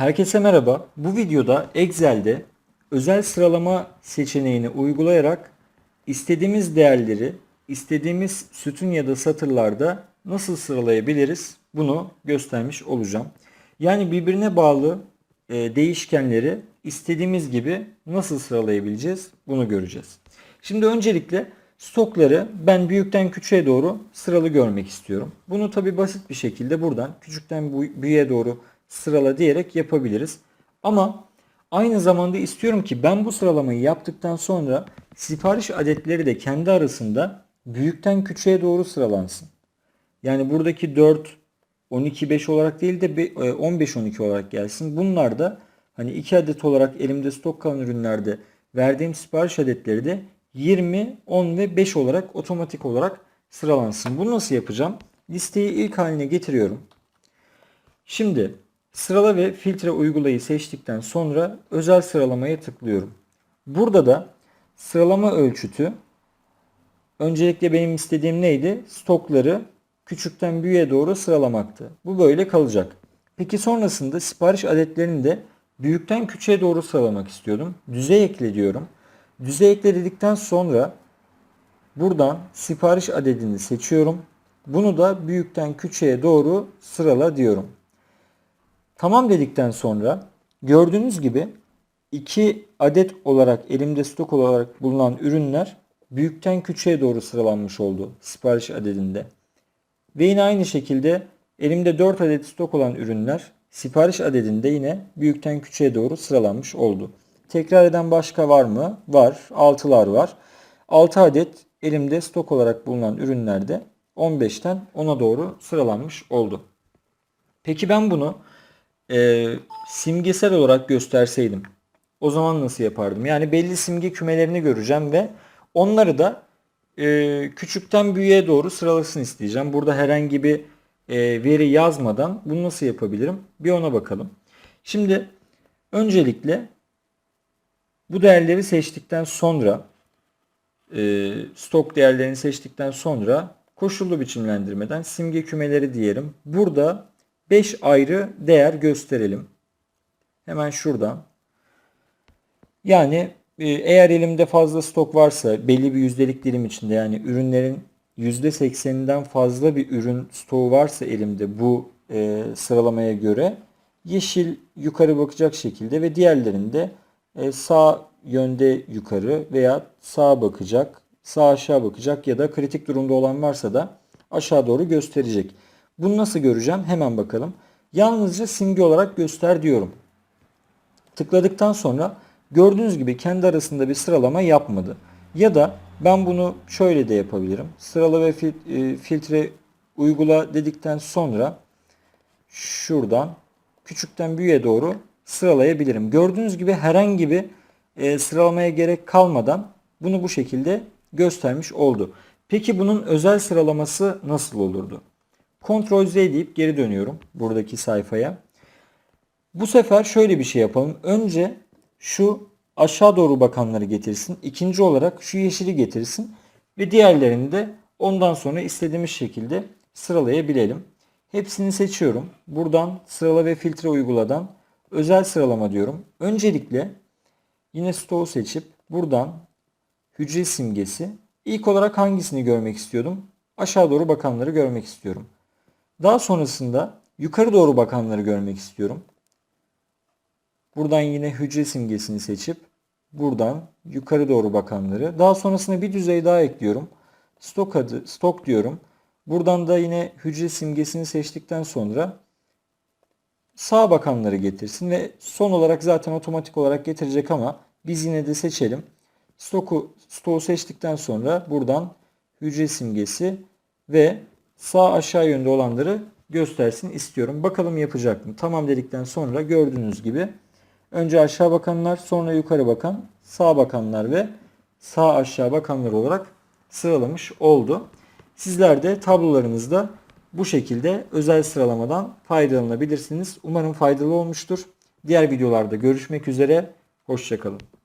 Herkese merhaba. Bu videoda Excel'de özel sıralama seçeneğini uygulayarak istediğimiz değerleri istediğimiz sütun ya da satırlarda nasıl sıralayabiliriz bunu göstermiş olacağım. Yani birbirine bağlı e, değişkenleri istediğimiz gibi nasıl sıralayabileceğiz bunu göreceğiz. Şimdi öncelikle stokları ben büyükten küçüğe doğru sıralı görmek istiyorum. Bunu tabi basit bir şekilde buradan küçükten büyüğe doğru sırala diyerek yapabiliriz. Ama aynı zamanda istiyorum ki ben bu sıralamayı yaptıktan sonra sipariş adetleri de kendi arasında büyükten küçüğe doğru sıralansın. Yani buradaki 4, 12, 5 olarak değil de be- e, 15, 12 olarak gelsin. Bunlar da hani 2 adet olarak elimde stok kalan ürünlerde verdiğim sipariş adetleri de 20, 10 ve 5 olarak otomatik olarak sıralansın. Bunu nasıl yapacağım? Listeyi ilk haline getiriyorum. Şimdi sırala ve filtre uygulayı seçtikten sonra özel sıralamaya tıklıyorum. Burada da sıralama ölçütü öncelikle benim istediğim neydi? Stokları küçükten büyüğe doğru sıralamaktı. Bu böyle kalacak. Peki sonrasında sipariş adetlerini de büyükten küçüğe doğru sıralamak istiyordum. Düzey ekle diyorum. Düzey ekle dedikten sonra buradan sipariş adedini seçiyorum. Bunu da büyükten küçüğe doğru sırala diyorum. Tamam dedikten sonra gördüğünüz gibi 2 adet olarak elimde stok olarak bulunan ürünler büyükten küçüğe doğru sıralanmış oldu sipariş adedinde. Ve yine aynı şekilde elimde 4 adet stok olan ürünler sipariş adedinde yine büyükten küçüğe doğru sıralanmış oldu. Tekrar eden başka var mı? Var. 6'lar var. 6 adet elimde stok olarak bulunan ürünlerde 15'ten 10'a doğru sıralanmış oldu. Peki ben bunu e, simgesel olarak gösterseydim o zaman nasıl yapardım? Yani belli simge kümelerini göreceğim ve onları da e, küçükten büyüğe doğru sıralasın isteyeceğim. Burada herhangi bir e, veri yazmadan bunu nasıl yapabilirim? Bir ona bakalım. Şimdi öncelikle bu değerleri seçtikten sonra e, stok değerlerini seçtikten sonra koşullu biçimlendirmeden simge kümeleri diyelim. Burada 5 ayrı değer gösterelim. Hemen şuradan. Yani e, eğer elimde fazla stok varsa belli bir yüzdelik dilim içinde yani ürünlerin %80'inden fazla bir ürün stoğu varsa elimde bu e, sıralamaya göre yeşil yukarı bakacak şekilde ve diğerlerinde e, sağ yönde yukarı veya sağa bakacak, sağ aşağı bakacak ya da kritik durumda olan varsa da aşağı doğru gösterecek. Bunu nasıl göreceğim? Hemen bakalım. Yalnızca simge olarak göster diyorum. Tıkladıktan sonra gördüğünüz gibi kendi arasında bir sıralama yapmadı. Ya da ben bunu şöyle de yapabilirim. Sırala ve e, filtre uygula dedikten sonra şuradan küçükten büyüğe doğru sıralayabilirim. Gördüğünüz gibi herhangi bir e, sıralamaya gerek kalmadan bunu bu şekilde göstermiş oldu. Peki bunun özel sıralaması nasıl olurdu? Ctrl Z deyip geri dönüyorum buradaki sayfaya. Bu sefer şöyle bir şey yapalım. Önce şu aşağı doğru bakanları getirsin. İkinci olarak şu yeşili getirsin. Ve diğerlerini de ondan sonra istediğimiz şekilde sıralayabilelim. Hepsini seçiyorum. Buradan sırala ve filtre uyguladan özel sıralama diyorum. Öncelikle yine stoğu seçip buradan hücre simgesi. İlk olarak hangisini görmek istiyordum? Aşağı doğru bakanları görmek istiyorum. Daha sonrasında yukarı doğru bakanları görmek istiyorum. Buradan yine hücre simgesini seçip buradan yukarı doğru bakanları. Daha sonrasında bir düzey daha ekliyorum. Stok adı, stok diyorum. Buradan da yine hücre simgesini seçtikten sonra sağ bakanları getirsin ve son olarak zaten otomatik olarak getirecek ama biz yine de seçelim. Stoku, stoğu seçtikten sonra buradan hücre simgesi ve sağ aşağı yönde olanları göstersin istiyorum. Bakalım yapacak mı? Tamam dedikten sonra gördüğünüz gibi önce aşağı bakanlar, sonra yukarı bakan, sağ bakanlar ve sağ aşağı bakanlar olarak sıralamış oldu. Sizler de tablolarınızda bu şekilde özel sıralamadan faydalanabilirsiniz. Umarım faydalı olmuştur. Diğer videolarda görüşmek üzere. Hoşçakalın.